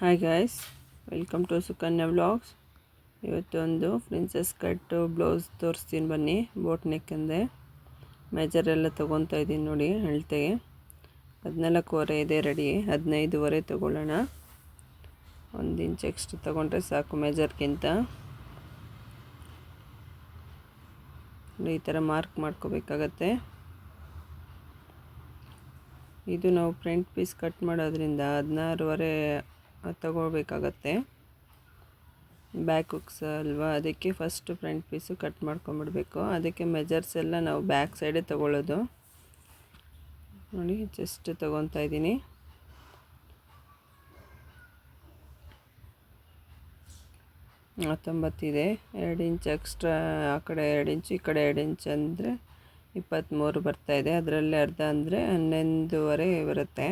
Hi guys welcome to Sukanya vlogs ಇವತ್ತೊಂದು princess cut blouse ತೋರಿಸ್ತೀನಿ ಬನ್ನಿ ಬೋಟ್ ನೆಕ್ಕಿಂದೆ ಮೆಜರ್ ಎಲ್ಲ ತೊಗೊತಾ ಇದ್ದೀನಿ ನೋಡಿ ಅಳತೆಗೆ ಹದಿನಾಲ್ಕುವರೆ ಇದೆ ರೆಡಿ ಹದಿನೈದುವರೆ ತೊಗೊಳ್ಳೋಣ. ಒಂದು ಇಂಚ್ ಎಕ್ಸ್ಟ್ರಾ ತೊಗೊಂಡ್ರೆ ಸಾಕು ಮೆಜರ್ಗಿಂತ ಈ ಥರ ಮಾರ್ಕ್ ಮಾಡ್ಕೋಬೇಕಾಗತ್ತೆ. ಇದು ನಾವು ಫ್ರಂಟ್ ಪೀಸ್ ಕಟ್ ಮಾಡೋದ್ರಿಂದ ಹದಿನಾರುವರೆ ತಗೋಬೇಕಾಗತ್ತೆ ಬ್ಯಾಕ್ ಹುಕ್ಸ್ ಅಲ್ವಾ? ಅದಕ್ಕೆ ಫಸ್ಟ್ ಫ್ರಂಟ್ ಪೀಸು ಕಟ್ ಮಾಡ್ಕೊಂಬಿಡ್ಬೇಕು ಅದಕ್ಕೆ ಮೆಜರ್ಸ್ ಎಲ್ಲ ನಾವು ಬ್ಯಾಕ್ ಸೈಡೇ ತೊಗೊಳ್ಳೋದು. ನೋಡಿ ಜಸ್ಟ್ ತೊಗೊತಾ ಇದ್ದೀನಿ. ಹತ್ತೊಂಬತ್ತಿದೆ ಎರಡು ಇಂಚ್ ಎಕ್ಸ್ಟ್ರಾ ಆ ಕಡೆ ಎರಡು ಇಂಚು ಈ ಕಡೆ ಎರಡು ಇಂಚ್ ಅಂದರೆ ಇಪ್ಪತ್ತ್ಮೂರು ಬರ್ತಾಯಿದೆ ಅದರಲ್ಲಿ ಅರ್ಧ ಅಂದರೆ ಹನ್ನೊಂದುವರೆ ಬರುತ್ತೆ.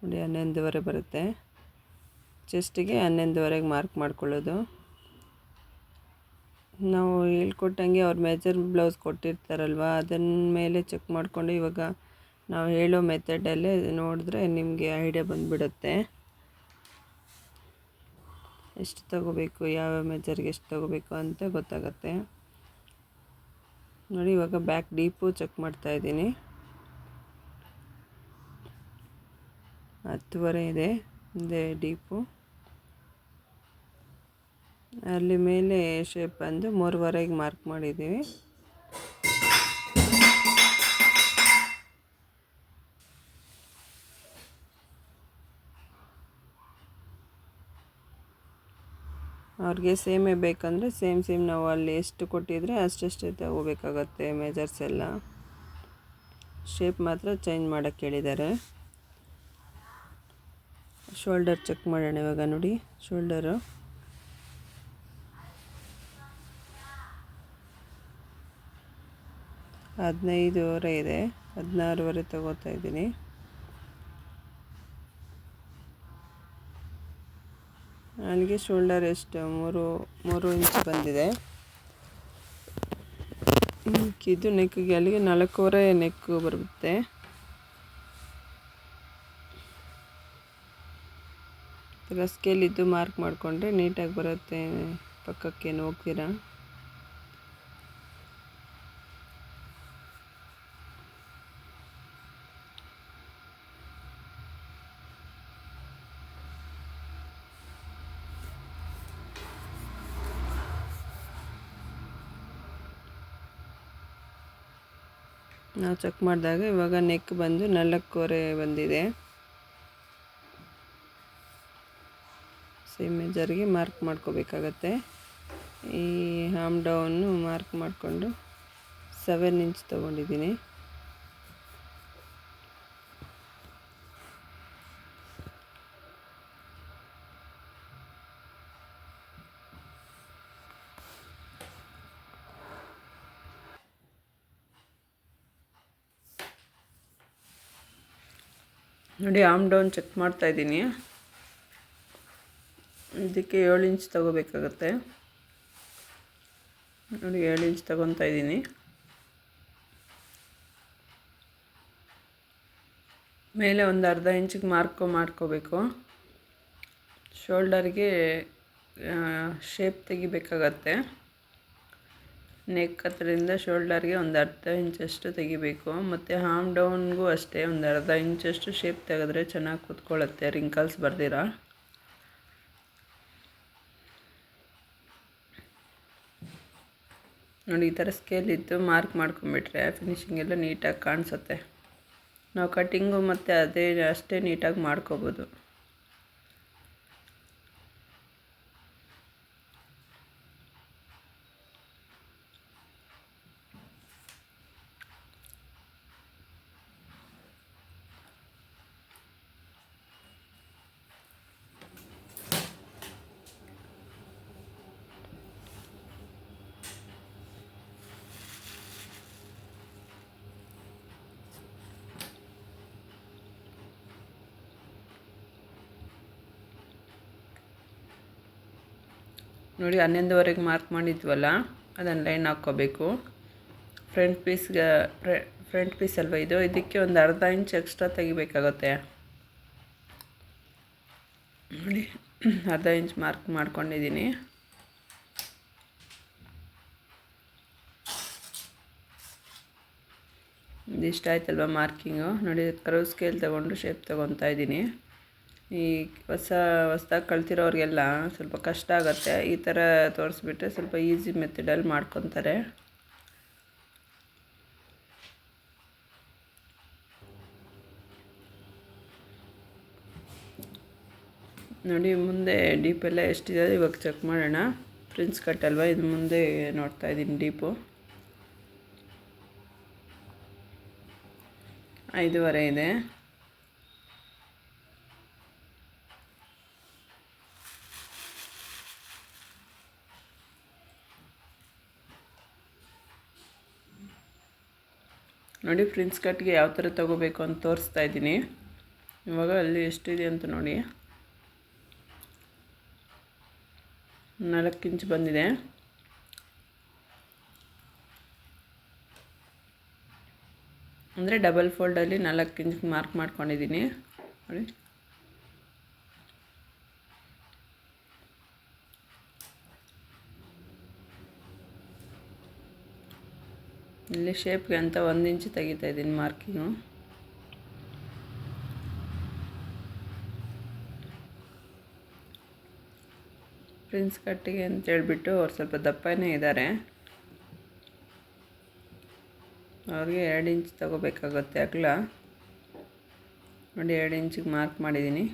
ನೋಡಿ ಹನ್ನೊಂದುವರೆ ಬರುತ್ತೆ. ಚೆಸ್ಟಿಗೆ ಹನ್ನೊಂದುವರೆಗೆ ಮಾರ್ಕ್ ಮಾಡ್ಕೊಳ್ಳೋದು. ನಾವು ಹೇಳ್ಕೊಟ್ಟಂಗೆ ಅವ್ರು ಮೆಜರ್ ಬ್ಲೌಸ್ ಕೊಟ್ಟಿರ್ತಾರಲ್ವ ಅದನ್ನ ಮೇಲೆ ಚೆಕ್ ಮಾಡಿಕೊಂಡು ಇವಾಗ ನಾವು ಹೇಳೋ ಮೆಥಡಲ್ಲೇ ನೋಡಿದ್ರೆ ನಿಮಗೆ ಐಡಿಯಾ ಬಂದುಬಿಡುತ್ತೆ. ಎಷ್ಟು ತಗೋಬೇಕು, ಯಾವ ಮೆಜರ್ಗೆ ಎಷ್ಟು ತಗೋಬೇಕು ಅಂತ ಗೊತ್ತಾಗತ್ತೆ. ನೋಡಿ ಇವಾಗ ಬ್ಯಾಕ್ ಡೀಪು ಚೆಕ್ ಮಾಡ್ತಾಯಿದ್ದೀನಿ ಹತ್ತುವರೆ ಇದೆ ಇದೆ ಡೀಪು. ಅಲ್ಲಿ ಮೇಲೆ ಶೇಪ್ ಬಂದು ಮೂರುವರೆಗೆ ಮಾರ್ಕ್ ಮಾಡಿದ್ದೀವಿ. ಅವ್ರಿಗೆ ಸೇಮೇ ಬೇಕಂದರೆ ಸೇಮ್ ಸೇಮ್ ನಾವು ಅಲ್ಲಿ ಎಷ್ಟು ಕೊಟ್ಟಿದ್ರೆ ಅಷ್ಟಷ್ಟೇ ತಗೋಬೇಕಾಗತ್ತೆ ಮೆಜರ್ಸ್ ಎಲ್ಲ. ಶೇಪ್ ಮಾತ್ರ ಚೇಂಜ್ ಮಾಡೋಕ್ಕೆ ಹೇಳಿದ್ದಾರೆ. ಶೋಲ್ಡರ್ ಚೆಕ್ ಮಾಡೋಣ ಇವಾಗ ನೋಡಿ, ಶೋಲ್ಡರು. ಹದಿನೈದುವರೆ ಇದೆ, ಹದಿನಾರುವರೆ ತಗೋತಾ ಇದ್ದೀನಿ. ನನಗೆ ಶೋಲ್ಡರ್ ಎಷ್ಟು, ಮೂರು ಮೂರು ಇಂಚ್ ಬಂದಿದೆ. ಇದು ನೆಕ್ಕಿಗೆ ಅಲ್ಲಿಗೆ ನಾಲ್ಕೂವರೆ ನೆಕ್ಕು ಬರುತ್ತೆ. ಸ್ಕೇಲಿದ್ದು ಮಾರ್ಕ್ ಮಾಡಿಕೊಂಡ್ರೆ ನೀಟಾಗಿ ಬರುತ್ತೆ. ಪಕ್ಕಕ್ಕೇನು ಹೋಗ್ತೀರಾ? ನಾವು ಚೆಕ್ ಮಾಡಿದಾಗ ಇವಾಗ ನೆಕ್ ಬಂದು ನಾಲ್ಕೂವರೆ ಬಂದಿದೆ. ಸೇಮ್ ಮೆಜರ್ಗೆ ಮಾರ್ಕ್ ಮಾಡ್ಕೋಬೇಕಾಗತ್ತೆ. ಈ ಹಾಮ್ ಡೌನ್ನು ಮಾರ್ಕ್ ಮಾಡಿಕೊಂಡು ಸೆವೆನ್ ಇಂಚ್ ತೊಗೊಂಡಿದ್ದೀನಿ. ನೋಡಿ ಆಮ್ ಡೌನ್ ಚೆಕ್ ಮಾಡ್ತಾಯಿದ್ದೀನಿ ಇದಕ್ಕೆ ಏಳು ಇಂಚ್ ತಗೋಬೇಕಾಗತ್ತೆ. ನೋಡಿ, ಏಳು ಇಂಚ್ ತಗೊತಾ ಇದ್ದೀನಿ. ಮೇಲೆ ಒಂದು ಅರ್ಧ ಇಂಚಿಗೆ ಮಾರ್ಕೊ, ಮಾಡ್ಕೋಬೇಕು. ಶೋಲ್ಡರ್ಗೆ ಶೇಪ್ ತೆಗಿಬೇಕಾಗತ್ತೆ. ನೆಕ್ ಹತ್ರದಿಂದ ಶೋಲ್ಡರ್ಗೆ ಒಂದು ಅರ್ಧ ಇಂಚಷ್ಟು ತೆಗಿಬೇಕು. ಮತ್ತು ಹಾಮ್ ಡೌನ್ಗೂ ಅಷ್ಟೇ ಒಂದು ಅರ್ಧ ಇಂಚಷ್ಟು ಶೇಪ್ ತೆಗೆದ್ರೆ ಚೆನ್ನಾಗಿ ಕೂತ್ಕೊಳ್ಳುತ್ತೆ. ರಿಂಕಲ್ಸ್ ಬರ್ದಿರ? ನೋಡಿ, ಈ ಥರ ಸ್ಕೇಲ್ ಇದ್ದು ಮಾರ್ಕ್ ಮಾಡ್ಕೊಂಬಿಟ್ರೆ ಫಿನಿಶಿಂಗ್ ಎಲ್ಲ ನೀಟಾಗಿ ಕಾಣಿಸುತ್ತೆ. ನಾವು ಕಟ್ಟಿಂಗು ಮತ್ತು ಅದೇ, ಅಷ್ಟೇ ನೀಟಾಗಿ ಮಾಡ್ಕೋಬೋದು. ನೋಡಿ, ಹನ್ನೊಂದುವರೆಗೆ ಮಾರ್ಕ್ ಮಾಡಿದ್ವಲ್ಲ, ಅದನ್ನು ಲೈನ್ ಹಾಕ್ಕೋಬೇಕು. ಫ್ರಂಟ್ ಪೀಸ್ಗೆ ಫ್ರಂಟ್ ಪೀಸ್ ಅಲ್ವ ಇದು? ಇದಕ್ಕೆ ಒಂದು ಅರ್ಧ ಇಂಚ್ ಎಕ್ಸ್ಟ್ರಾ ತೆಗಿಬೇಕಾಗುತ್ತೆ. ನೋಡಿ, ಅರ್ಧ ಇಂಚ್ ಮಾರ್ಕ್ ಮಾಡ್ಕೊಂಡಿದ್ದೀನಿ ಇದಿಷ್ಟ ಆಯ್ತಲ್ವ ಮಾರ್ಕಿಂಗು ನೋಡಿ ಕರ್ವ್ ಸ್ಕೇಲ್ ತೊಗೊಂಡು ಶೇಪ್ ತೊಗೊತಾ ಇದ್ದೀನಿ ಈ ಹೊಸ ಹೊಸ್ದಾಗಿ ಕಲ್ತಿರೋರಿಗೆಲ್ಲ ಸ್ವಲ್ಪ ಕಷ್ಟ ಆಗುತ್ತೆ. ಈ ಥರ ತೋರಿಸ್ಬಿಟ್ರೆ ಸ್ವಲ್ಪ ಈಸಿ ಮೆಥಡಲ್ಲಿ ಮಾಡ್ಕೊತಾರೆ. ನೋಡಿ, ಮುಂದೆ ಡೀಪೆಲ್ಲ ಎಷ್ಟಿದೆ ಇವಾಗ ಚೆಕ್ ಮಾಡೋಣ. ಪ್ರಿನ್ಸ್ ಕಟ್ ಅಲ್ವಾ? ಇದು ಮುಂದೆ ನೋಡ್ತಾ ಇದ್ದೀನಿ ಡೀಪು. ಐದೂವರೆ ಇದೆ. ನೋಡಿ ಫ್ರಿನ್ಸ್ ಕಟ್ಗೆ ಯಾವ ಥರ ತೊಗೋಬೇಕು ಅಂತ ತೋರಿಸ್ತಾ ಇದ್ದೀನಿ. ಇವಾಗ ಅಲ್ಲಿ ಎಷ್ಟಿದೆ ಅಂತ ನೋಡಿ. ನಾಲ್ಕು ಇಂಚ್ ಬಂದಿದೆ. ಅಂದರೆ ಡಬಲ್ ಫೋಲ್ಡಲ್ಲಿ ನಾಲ್ಕು ಇಂಚ್ ಮಾರ್ಕ್ ಮಾಡ್ಕೊಂಡಿದ್ದೀನಿ. ನೋಡಿ. ಇಲ್ಲಿ ಶೇಪ್ಗೆ ಅಂತ ಒಂದು ಇಂಚು ತೆಗಿತಾ ಇದ್ದೀನಿ ಮಾರ್ಕಿಂಗು ಪ್ರಿನ್ಸ್ ಕಟ್ಟಿಗೆ ಅಂತ ಹೇಳ್ಬಿಟ್ಟು ಅವ್ರು ಸ್ವಲ್ಪ ದಪ್ಪನೇ ಇದ್ದಾರೆ ಅವ್ರಿಗೆ ಎರಡು ಇಂಚ್ ತಗೋಬೇಕಾಗುತ್ತೆ ಅಗಲ. ನೋಡಿ ಎರಡು ಇಂಚಿಗೆ ಮಾರ್ಕ್ ಮಾಡಿದ್ದೀನಿ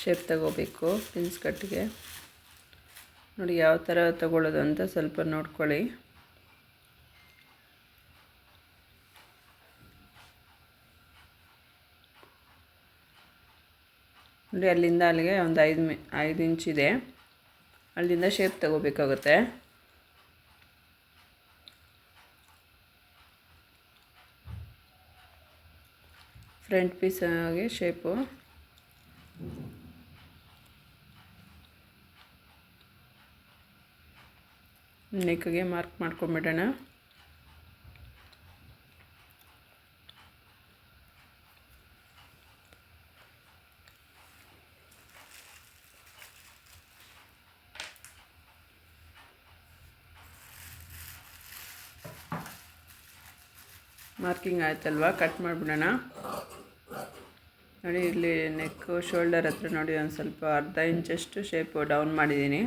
ಶೇಪ್ ತಗೋಬೇಕು ಪ್ರಿನ್ಸ್ ಕಟ್ಟಿಗೆ. ನೋಡಿ ಯಾವ ಥರ ತಗೊಳ್ಳೋದು ಅಂತ ಸ್ವಲ್ಪ ನೋಡ್ಕೊಳ್ಳಿ. ನೋಡಿ ಅಲ್ಲಿಂದ ಅಲ್ಲಿಗೆ ಒಂದು ಐದು ಮಿ, ಐದು ಇಂಚಿದೆ ಅಲ್ಲಿಂದ ಶೇಪ್ ತಗೋಬೇಕಾಗುತ್ತೆ. ಫ್ರಂಟ್ ಪೀಸ್ ಆಗಿ ಶೇಪು ನೆಕ್ಗೆ ಮಾರ್ಕ್ ಮಾಡ್ಕೊಂಬಿಡೋಣ. ಮಾರ್ಕಿಂಗ್ ಆಯ್ತಲ್ವಾ? ಕಟ್ ಮಾಡಿಬಿಡೋಣ. ನೋಡಿ, ಇಲ್ಲಿ ನೆಕ್ಕು ಶೋಲ್ಡರ್ ಹತ್ರ ನೋಡಿ ಒಂದು ಸ್ವಲ್ಪ ಅರ್ಧ ಇಂಚಷ್ಟು ಶೇಪು ಡೌನ್ ಮಾಡಿದ್ದೀನಿ.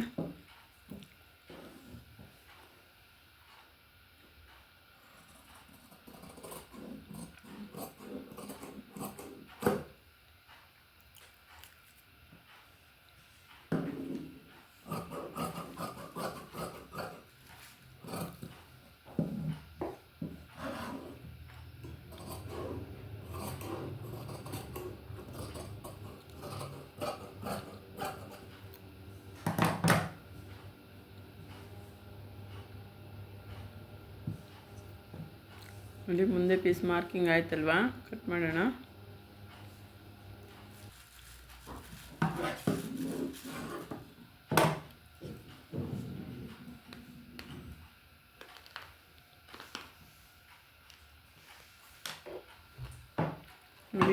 ನೋಡಿ ಮುಂದೆ ಪೀಸ್ ಮಾರ್ಕಿಂಗ್ ಆಯ್ತಲ್ವಾ? ಕಟ್ ಮಾಡೋಣ.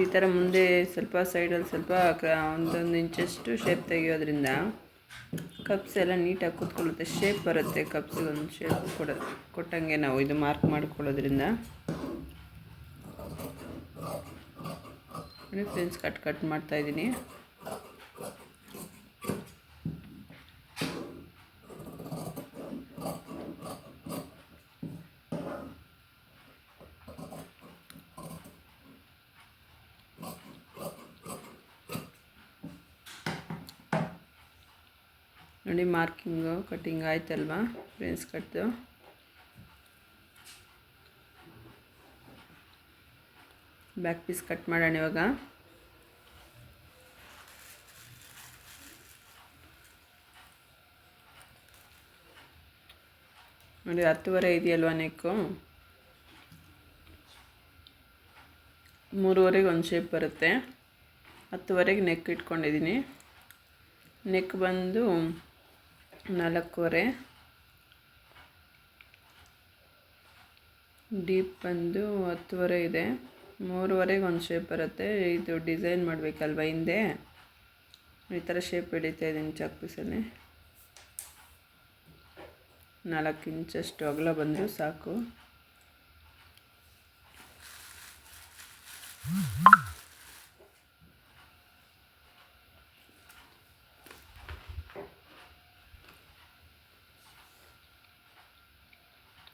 ಈ ಥರ ಮುಂದೆ ಸ್ವಲ್ಪ ಸೈಡಲ್ಲಿ ಸ್ವಲ್ಪ ಒಂದೊಂದು ಇಂಚಷ್ಟು ಶೇಪ್ ತೆಗಿಯೋದ್ರಿಂದ ಕಪ್ಸ್ ಎಲ್ಲ ನೀಟಾಗಿ ಕೂತ್ಕೊಳ್ಳುತ್ತೆ. ಶೇಪ್ ಬರುತ್ತೆ ಕಪ್ಸಿಗೆ ಒಂದು ಶೇಪ್ ಕೊಡ, ಕೊಟ್ಟಂಗೆ ನಾವು ಇದು ಮಾರ್ಕ್ ಮಾಡ್ಕೊಳ್ಳೋದ್ರಿಂದ. ಫ್ರೆಂಡ್ಸ್ ಕಟ್ ಕಟ್ ಮಾಡ್ತಾಯಿದ್ದೀನಿ ನೋಡಿ, ಮಾರ್ಕಿಂಗು ಕಟ್ಟಿಂಗ್ ಆಯ್ತಲ್ವಾ? ಫ್ರೆಂಡ್ಸ್ ಕಟ್ದು. ಬ್ಯಾಕ್ ಪೀಸ್ ಕಟ್ ಮಾಡೋಣ ಇವಾಗ. ನೋಡಿ, ಹತ್ತುವರೆ ಇದೆಯಲ್ವ ನೆಕ್ಕು ಮೂರುವರೆಗೆ ಒಂದು ಶೇಪ್ ಬರುತ್ತೆ. ಹತ್ತುವರೆಗೆ ನೆಕ್ ಇಟ್ಕೊಂಡಿದ್ದೀನಿ. ನೆಕ್ ಬಂದು ನಾಲ್ಕೂವರೆ. ಡೀಪ್ ಬಂದು ಹತ್ತುವರೆ ಇದೆ. ಮೂರುವರೆಗೆ ಒಂದು ಶೇಪ್ ಬರುತ್ತೆ. ಇದು ಡಿಸೈನ್ ಮಾಡಬೇಕಲ್ವ ಹಿಂದೆ? ಈ ಥರ ಶೇಪ್ ಹಿಡಿತಾ ಇದ್ದೀನಿ ಚಾಕ್ ನಾಲ್ಕು ಇಂಚಷ್ಟು ಅಗಲ ಬಂದು ಸಾಕು.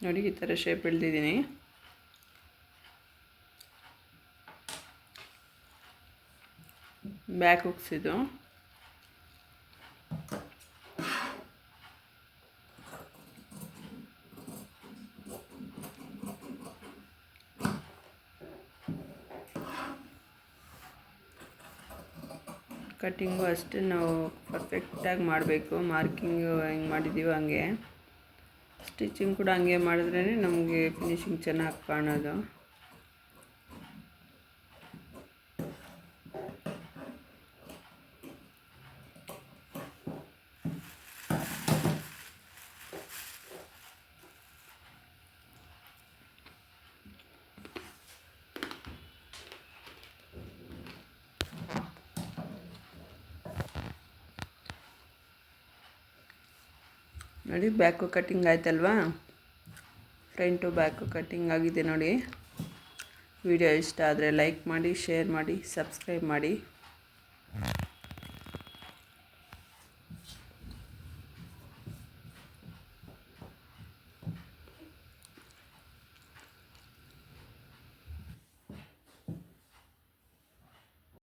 ನೋಡಿ ಈ ಥರ ಶೇಪ್ ಬೆಳೆದಿದ್ದೀನಿ ಬ್ಯಾಕ್ ಹುಕ್ಸಿದು ಕಟ್ಟಿಂಗು ಅಷ್ಟೇ ನಾವು ಪರ್ಫೆಕ್ಟಾಗಿ ಮಾಡಬೇಕು. ಮಾರ್ಕಿಂಗು ಹೆಂಗೆ ಮಾಡಿದ್ದೀವೋ ಹಂಗೆ. ಸ್ಟಿಚಿಂಗ್ ಕೂಡ ಹಂಗೆ ಮಾಡಿದ್ರೇ ನಮಗೆ ಫಿನಿಶಿಂಗ್ ಚೆನ್ನಾಗಿ ಕಾಣೋದು. ನೋಡಿ ಬ್ಯಾಕು ಕಟ್ಟಿಂಗ್ ಆಯ್ತಲ್ವಾ? ಫ್ರಂಟು ಬ್ಯಾಕು ಕಟ್ಟಿಂಗ್ ಆಗಿದೆ ನೋಡಿ. ವಿಡಿಯೋ ಇಷ್ಟ ಆದರೆ ಲೈಕ್ ಮಾಡಿ ಶೇರ್ ಮಾಡಿ ಸಬ್ಸ್ಕ್ರೈಬ್ ಮಾಡಿ.